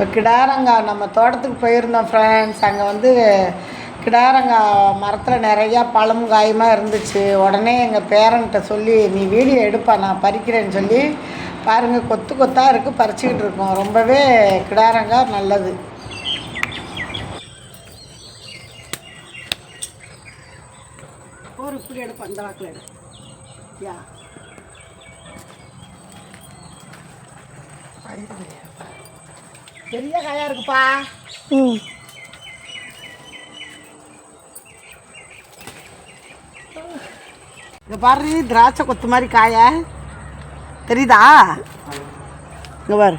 இப்போ கிடாரங்காய் நம்ம தோட்டத்துக்கு போயிருந்தோம் ஃப்ரெண்ட்ஸ் அங்கே வந்து கிடாரங்காய் மரத்தில் நிறையா பழம் காயுமா இருந்துச்சு. உடனே எங்கள் பேரன்கிட்ட சொல்லி நீ வீடியோ எடுப்பா நான் பறிக்கிறேன்னு சொல்லி பாருங்கள் கொத்து கொத்தாக இருக்குது பறிச்சுக்கிட்டு இருக்கோம். ரொம்பவே கிடாரங்காய் நல்லது. ஒரு இப்படி எடுப்பா அந்த வாக்கில் எடு யா. பெரிய காயா இருக்குப்பா. ம். இங்க பாரு திராட்சை கொத்து மாதிரி காய. தெரியுதா? இங்க பாரு.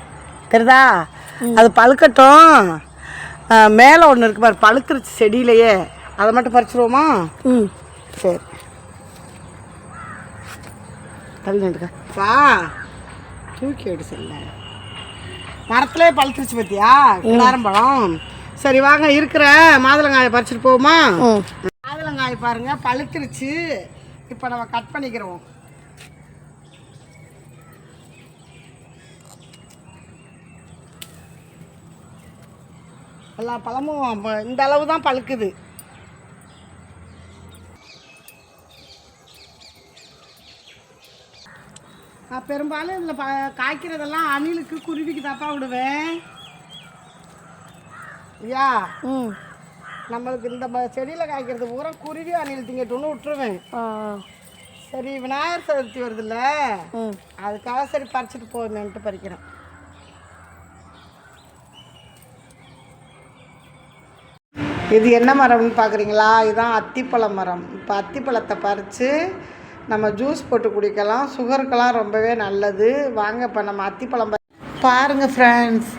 தெரியுதா? அது பழுக்கட்டும். மேலே ஒன்று இருக்கு பாரு பழுத்துருச்சு செடியிலையே. அதை மட்டும் பறிச்சிருவோமா? ம். சரி. தள்ளி நின்றுக்கா. தூக்கி எடு செல்ல. மரத்துலேயே பழுத்துருச்சு பார்த்தியா கிளாரம்பழம் சரி வாங்க இருக்கிற மாதுளங்காயை பறிச்சுட்டு போவோமா? மாதுளங்காய் பாருங்க பழுத்துருச்சு. இப்போ நம்ம கட் பண்ணிக்கிறோம். எல்லா பழமும் இந்த அளவு தான் பழுக்குது. நான் பெரும்பாலும் இதில் ப காய்க்கிறதெல்லாம் அணிலுக்கு குருவிக்கு தாப்பா விடுவேன். ஐயா ம். நம்மளுக்கு இந்த செடியில் காய்க்கிறது பூரா குருவி அணில் திங்கட்டும்னு விட்டுருவேன். சரி விநாயகர் சதுர்த்தி வருதுல்ல? ம். அதுக்காக சரி பறிச்சுட்டு போகணுன்ட்டு பறிக்கிறேன். இது என்ன மரம்னு பார்க்குறீங்களா இதுதான் அத்திப்பழ மரம். இப்போ அத்திப்பழத்தை பறித்து நம்ம ஜூஸ் போட்டு குடிக்கலாம். சுகருக்கெல்லாம் ரொம்பவே நல்லது. வாங்க இப்போ நம்ம அத்திப்பழம் பாருங்கள் ஃப்ரெண்ட்ஸ்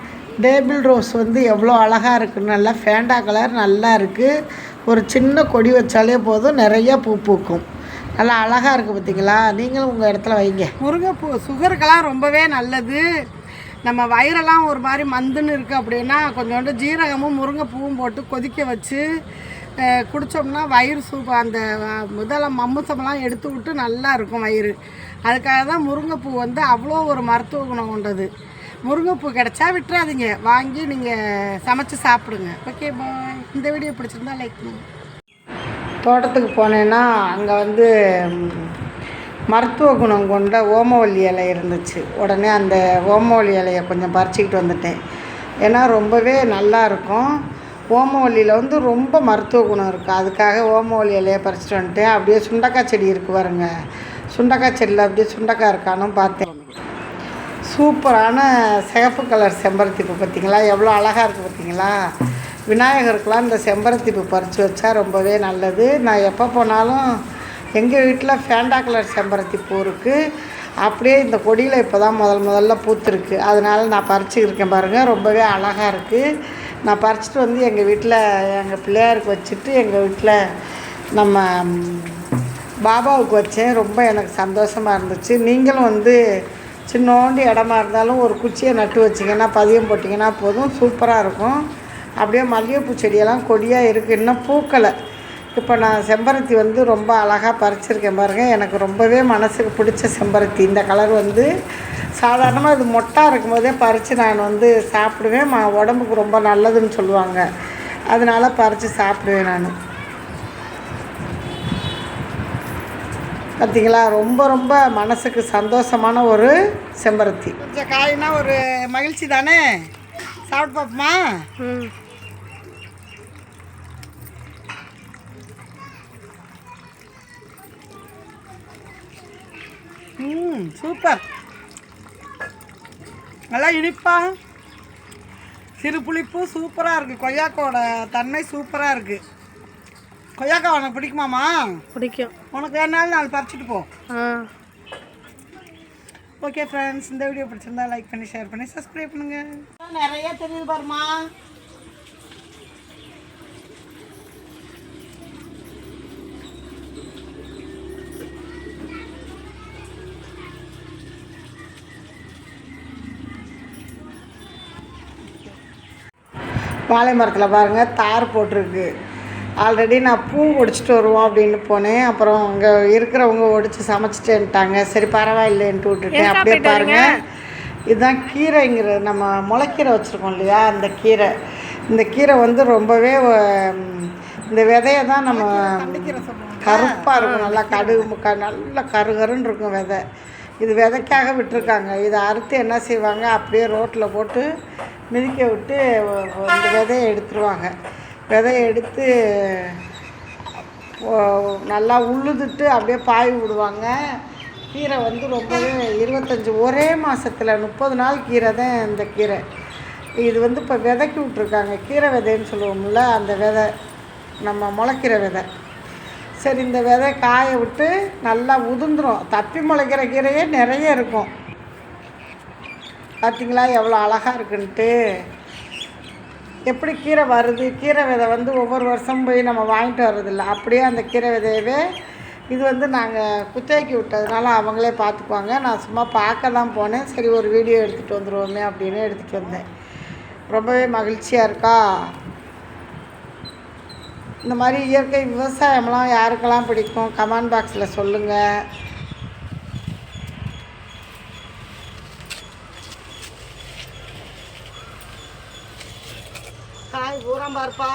டேபிள் ரோஸ் வந்து எவ்வளோ அழகாக இருக்குது நல்லா ஃபேண்டா கலர் நல்லா இருக்குது ஒரு சின்ன கொடி வச்சாலே போதும். நிறைய பூ பூக்கும். நல்லா அழகாக இருக்குது பார்த்திங்களா நீங்களும் உங்கள் இடத்துல வைங்க. முருங்கைப்பூ சுகருக்கெல்லாம் ரொம்பவே நல்லது. நம்ம வயிறெல்லாம் ஒரு மாதிரி மந்துன்னு இருக்குது அப்படின்னா கொஞ்சோண்டு ஜீரகமும் முருங்கைப்பூவும் போட்டு கொதிக்க வச்சு குடித்தோம்னா வயிறு சூப்பு அந்த முதல்ல மம்முசமெல்லாம் எடுத்து விட்டு நல்லா இருக்கும் வயிறு. அதுக்காக தான் முருங்கைப்பூ வந்து அவ்வளோ ஒரு மருத்துவ குணம் கொண்டது. முருங்கைப்பூ கிடைச்சா விட்டுறாதீங்க. வாங்கி நீங்கள் சமைச்சு சாப்பிடுங்க. ஓகே பாய் இந்த வீடியோ பிடிச்சிருந்தா லைக் பண்ணுங்க. தோட்டத்துக்கு போனேன்னா அங்கே வந்து மருத்துவ குணம் கொண்ட ஓமவல்லி இலை இருந்துச்சு. உடனே அந்த ஓமவல்லி இலையை கொஞ்சம் பறிச்சிக்கிட்டு வந்துட்டேன். ஏன்னா ரொம்பவே நல்லா இருக்கும். ஓமவல்லியில் வந்து ரொம்ப மருத்துவ குணம் இருக்குது அதுக்காக ஓமவல்லி இலையை பறிச்சுட்டு வந்துட்டு அப்படியே சுண்டக்காய் செடி இருக்குது பாருங்க. சுண்டக்காய் செடியில் அப்படியே சுண்டக்காய் இருக்கானும் பார்த்தேன். சூப்பரான சிகப்பு கலர் செம்பருத்தி பூ பார்த்தீங்களா? எவ்வளோ அழகாக இருக்குது பார்த்தீங்களா? விநாயகருக்கெலாம் இந்த செம்பருத்தி பூ பறித்து வச்சா ரொம்பவே நல்லது. நான் எப்போ போனாலும் எங்கள் வீட்டில் ஃபேண்டா கலர் செம்பருத்தி பூ இருக்குது அப்படியே இந்த கொடியில் இப்போ தான் முதல் முதல்ல பூத்துருக்கு. அதனால நான் பறிச்சுருக்கேன் பாருங்கள் ரொம்பவே அழகாக இருக்குது நான் பறிச்சிட்டு வந்து எங்கள் வீட்டில் எங்கள் பிள்ளையாருக்கு வச்சுட்டு எங்கள் வீட்டில் நம்ம பாபாவுக்கு வச்சேன். ரொம்ப எனக்கு சந்தோஷமாக இருந்துச்சு. நீங்களும் வந்து சின்னோண்டு இடமா இருந்தாலும் ஒரு குச்சியை நட்டு வச்சிங்கன்னா பதியம் போட்டிங்கன்னா போதும். சூப்பராக இருக்கும். அப்படியே மல்லிகைப்பூ செடியெல்லாம் கொடியாக இருக்குது இன்னும் பூக்களை இப்போ நான் செம்பருத்தி வந்து ரொம்ப அழகாக பறிச்சிருக்கேன் பாருங்கள் எனக்கு ரொம்பவே மனசுக்கு பிடிச்ச செம்பருத்தி. இந்த கலர் வந்து சாதாரணமாக இது மொட்டாக இருக்கும்போதே பறித்து நான் வந்து சாப்பிடுவேன். ம உடம்புக்கு ரொம்ப நல்லதுன்னு சொல்லுவாங்க. அதனால பறித்து சாப்பிடுவேன் நான். பார்த்தீங்களா ரொம்ப ரொம்ப மனசுக்கு சந்தோஷமான ஒரு செம்பருத்தி. கொஞ்சம் காய்னா ஒரு மகிழ்ச்சி தானே? சாப்பிட்டு பார்ப்போமா? ம். ம் சூப்பர். நல்லா இனிப்பா. சிறு புளிப்பு சூப்பராக இருக்குது கொய்யாக்காவோட தன்மை சூப்பராக இருக்குது கொய்யாக்கா உனக்கு பிடிக்குமாமா பிடிக்கும். உனக்கு வேணாலும் நாலு பறிச்சுட்டு போ. ஓகே ஃப்ரெண்ட்ஸ் இந்த வீடியோ பிடிச்சிருந்தா லைக் பண்ணி ஷேர் பண்ணி சப்ஸ்கிரைப் பண்ணுங்க. நிறைய தெரியுது பாருமா வாழை மரத்தில் பாருங்கள் தார் போட்டிருக்கு. ஆல்ரெடி நான் பூ ஒடிச்சிட்டு வருவோம் அப்படின்னு போனேன். அப்புறம் அங்கே இருக்கிறவங்க ஒடிச்சு சமைச்சிட்டேன்ட்டாங்க. சரி பரவாயில்லைன்ட்டு விட்டுட்டேன். அப்படியே பாருங்கள் இதுதான் கீரைங்கிறது நம்ம முளைக்கீரை வச்சுருக்கோம் இல்லையா? அந்த கீரை. இந்த கீரை வந்து ரொம்பவே இந்த விதையை தான் நம்ம கருப்பாக இருக்கும். நல்லா கடுகு முக்கா நல்லா கருகருன்னு இருக்கும் விதை. இது விதைக்காக விட்டுருக்காங்க. இதை அறுத்து என்ன செய்வாங்க? அப்படியே ரோட்டில் போட்டு மிதிக்க விட்டு இந்த விதையை எடுத்துருவாங்க. விதையை எடுத்து நல்லா உழுதுட்டு அப்படியே பாய் விடுவாங்க. கீரை வந்து ரொம்பவே இருபத்தஞ்சி ஒரே மாதத்தில் முப்பது நாள் கீரை தான் இந்த கீரை. இது வந்து இப்போ விதைக்கி விட்ருக்காங்க கீரை விதைன்னு சொல்லுவோம்ல அந்த விதை நம்ம முளைக்கிற விதை. சரி இந்த விதை காய விட்டு நல்லா உதிர்ந்துடும் தப்பி முளைக்கிற கீரையே நிறைய இருக்கும். பார்த்தீங்களா எவ்வளோ அழகாக இருக்குன்ட்டு. எப்படி கீரை வருது? கீரை விதை வந்து ஒவ்வொரு வருஷம் போய் நம்ம வாங்கிட்டு வர்றதில்ல. அப்படியே அந்த கீரை விதையவே இது வந்து நாங்கள் குத்தகைக்கு விட்டதுனால அவங்களே பார்த்துக்குவாங்க. நான் சும்மா பார்க்க தான் போனேன். சரி ஒரு வீடியோ எடுத்துகிட்டு வந்துடுவோமே அப்படின்னு எடுத்துகிட்டு வந்தேன். ரொம்பவே மகிழ்ச்சியாக இருக்கா? இந்த மாதிரி இயற்கை விவசாயம்லாம் யாருக்கெல்லாம் பிடிக்கும்? கமெண்ட் பாக்ஸில் சொல்லுங்கள் காய் பூரா பார்ப்பா.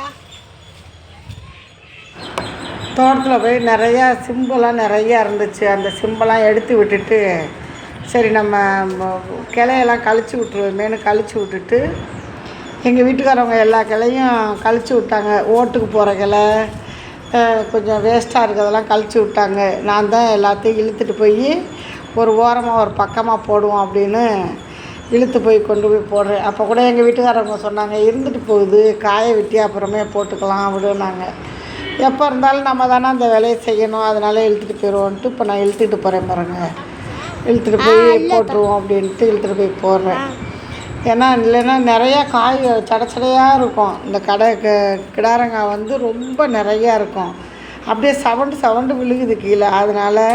தோட்டத்தில் போய் நிறையா சிம்பெல்லாம் நிறையா இருந்துச்சு. அந்த சிம்பெல்லாம் எடுத்து விட்டுட்டு சரி நம்ம கிளையெல்லாம் கழிச்சு விட்ருவோமேனு கழிச்சு விட்டுட்டு எங்கள் வீட்டுக்காரவங்க எல்லா கிளையும் கழிச்சு விட்டாங்க. ஓட்டுக்கு போகிற கிளை கொஞ்சம் வேஸ்ட்டாக இருக்கிறதெல்லாம் கழிச்சு விட்டாங்க. நான் தான் எல்லாத்தையும் இழுத்துட்டு போய் ஒரு ஓரமாக ஒரு பக்கமாக போடுவோம் அப்படின்னு இழுத்து போய் கொண்டு போய் போடுறேன். அப்போ கூட எங்கள் வீட்டுக்காரவங்க சொன்னாங்க இருந்துட்டு போகுது காய வெட்டி அப்புறமே போட்டுக்கலாம் அப்படின்னாங்க. எப்போ இருந்தாலும் நம்ம தானே அந்த வேலையை செய்யணும். அதனால இழுத்துட்டு போயிடுவோன்ட்டு இப்போ நான் இழுத்துட்டு போகிறேன் பாருங்க. இழுத்துட்டு போய் போட்டுருவோம் அப்படின்ட்டு இழுத்துட்டு போய் போடுறேன். ஏன்னா இல்லைன்னா நிறையா காய் சடச்சடையாக இருக்கும். இந்த கடை க கிடாரங்காய் வந்து ரொம்ப நிறையா இருக்கும். அப்படியே சவண்டு சவண்டு விழுகுது கீழே. அதனால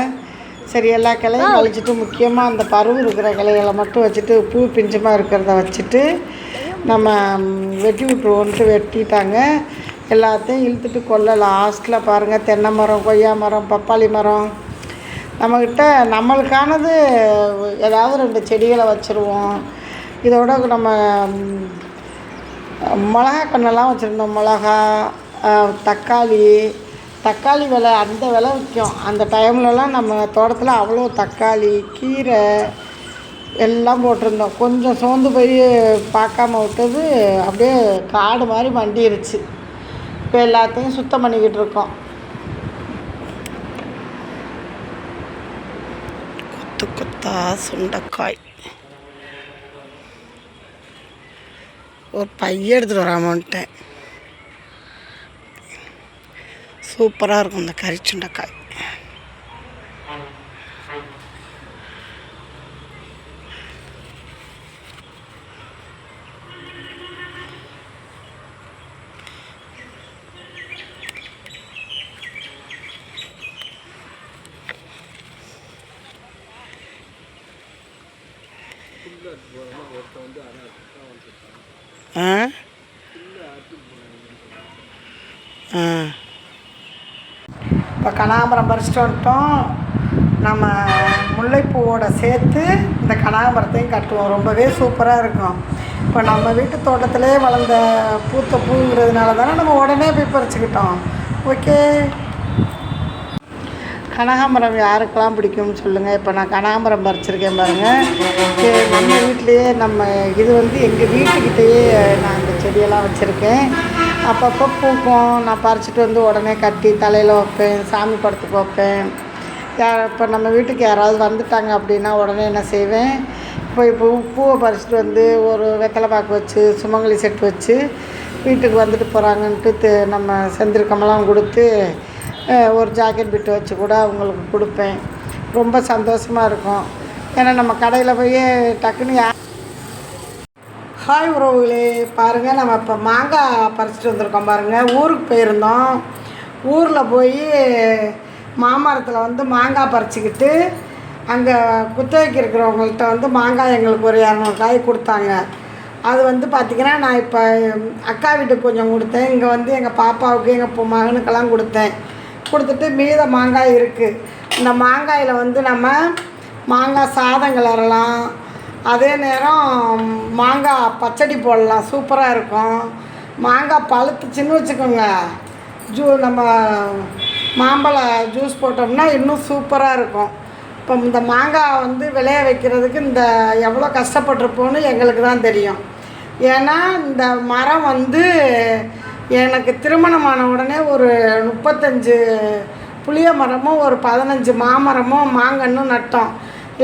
சரி எல்லா கிளையும் கழிச்சிட்டு முக்கியமாக அந்த பருவு இருக்கிற கிளைகளை மட்டும் வச்சுட்டு பூ பிஞ்சமாக இருக்கிறத வச்சுட்டு நம்ம வெட்டி விட்ருவோன்ட்டு வெட்டிட்டாங்க. எல்லாத்தையும் இழுத்துட்டு கொல்ல லாஸ்ட்டில் பாருங்கள் தென்னை மரம் கொய்யா மரம் பப்பாளி மரம். நம்மக்கிட்ட நம்மளுக்கானது ஏதாவது ரெண்டு செடிகளை வச்சுருவோம். இதோட நம்ம மிளகா கண்ணெல்லாம் வச்சுருந்தோம். மிளகா தக்காளி. தக்காளி விலை அந்த விலை விற்கும் அந்த டைம்லலாம் நம்ம தோட்டத்தில் அவ்வளோ தக்காளி கீரை எல்லாம் போட்டிருந்தோம். கொஞ்சம் சோர்ந்து போய் பார்க்காம விட்டது அப்படியே காடு மாதிரி மண்டிருச்சு. இப்போ எல்லாத்தையும் சுத்தம் பண்ணிக்கிட்டு இருக்கோம். கொத்து கொத்தா சுண்டைக்காய். ஒரு பைய எடுத்துகிட்டு வராமன்ட்டேன் சூப்பராக இருக்கும் இந்த கறி சுண்டைக்காய். ஆ? ஆ. இப்போ கனகாம்பரம் பறிச்சுட்டு வந்துட்டோம். நம்ம முல்லைப்பூவோட சேர்த்து இந்த கனகாம்பரத்தையும் கட்டுவோம். ரொம்பவே சூப்பராக இருக்கும். இப்போ நம்ம வீட்டு தோட்டத்திலே வளர்ந்த பூத்த பூங்கிறதுனால தானே நம்ம உடனே போய் பறிச்சுக்கிட்டோம். ஓகே. கனகாம்பரம் யாருக்கெல்லாம் பிடிக்கும்னு சொல்லுங்கள் இப்போ நான் கனகாம்பரம் பறிச்சிருக்கேன் பாருங்கள் நம்ம வீட்டிலையே நம்ம இது வந்து எங்கள் வீட்டுக்கிட்டேயே நான் இந்த செடியெல்லாம் வச்சுருக்கேன். அப்பப்போ பூக்கும். நான் பறிச்சிட்டு வந்து உடனே கட்டி தலையில் வைப்பேன் சாமி படத்துக்கு வைப்பேன். யார் இப்போ நம்ம வீட்டுக்கு யாராவது வந்துட்டாங்க அப்படின்னா உடனே என்ன செய்வேன்? இப்போ இப்போ பூவை பறிச்சிட்டு வந்து ஒரு வெத்தலை பாக்கு வச்சு சுமங்கலி செட்டு வச்சு வீட்டுக்கு வந்துட்டு போகிறாங்கன்ட்டு நம்ம செந்திருக்கமெல்லாம் கொடுத்து ஒரு ஜாக்கெட் பிட்டு வச்சு கூட அவங்களுக்கு கொடுப்பேன். ரொம்ப சந்தோஷமாக இருக்கும். ஏன்னா நம்ம கடையில் போய் டக்குன்னு ஹாய் உறவுகளே பாருங்கள் நம்ம இப்போ மாங்காய் பறிச்சிட்டு வந்திருக்கோம் பாருங்கள் ஊருக்கு போயிருந்தோம். ஊரில் போய் மாமரத்தில் வந்து மாங்காய் பறிச்சிக்கிட்டு அங்கே குத்தகைக்கு இருக்கிறவங்கள்ட்ட வந்து மாங்காய் எங்களுக்கு ஒரு இரநூறு காய் கொடுத்தாங்க. அது வந்து பார்த்திங்கன்னா நான் இப்போ அக்கா வீட்டுக்கு கொஞ்சம் கொடுத்தேன். இங்கே வந்து எங்கள் பாப்பாவுக்கு எங்கள் மகனுக்கெல்லாம் கொடுத்தேன். கொடுத்துட்டு மீத மாங்காய் இருக்குது இந்த மாங்காயில் வந்து நம்ம மாங்காய் சாதம் கிளறலாம் அதே நேரம் மாங்காய் பச்சடி போடலாம். சூப்பராக இருக்கும். மாங்காய் பழுத்துச்சுன்னு வச்சுக்கோங்க. ஜூ நம்ம மாம்பழ ஜூஸ் போட்டோம்னா இன்னும் சூப்பராக இருக்கும். இப்போ இந்த மாங்காய் வந்து விளைய வைக்கிறதுக்கு இந்த எவ்வளோ கஷ்டப்பட்டிருப்போன்னு எங்களுக்கு தான் தெரியும். ஏன்னா இந்த மரம் வந்து எனக்கு திருமணமான உடனே ஒரு முப்பத்தஞ்சு புளிய மரமும் ஒரு பதினஞ்சு மாமரமும் மாங்கன்னும் நட்டோம்.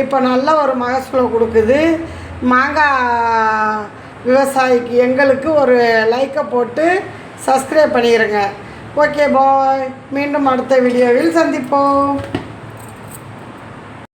இப்போ நல்ல ஒரு மகசூலை கொடுக்குது. மாங்காய் விவசாயிக்கு எங்களுக்கு ஒரு லைக்கை போட்டு சப்ஸ்கிரைப் பண்ணிடுங்க ஓகே பாய் மீண்டும் அடுத்த வீடியோவில் சந்திப்போம்.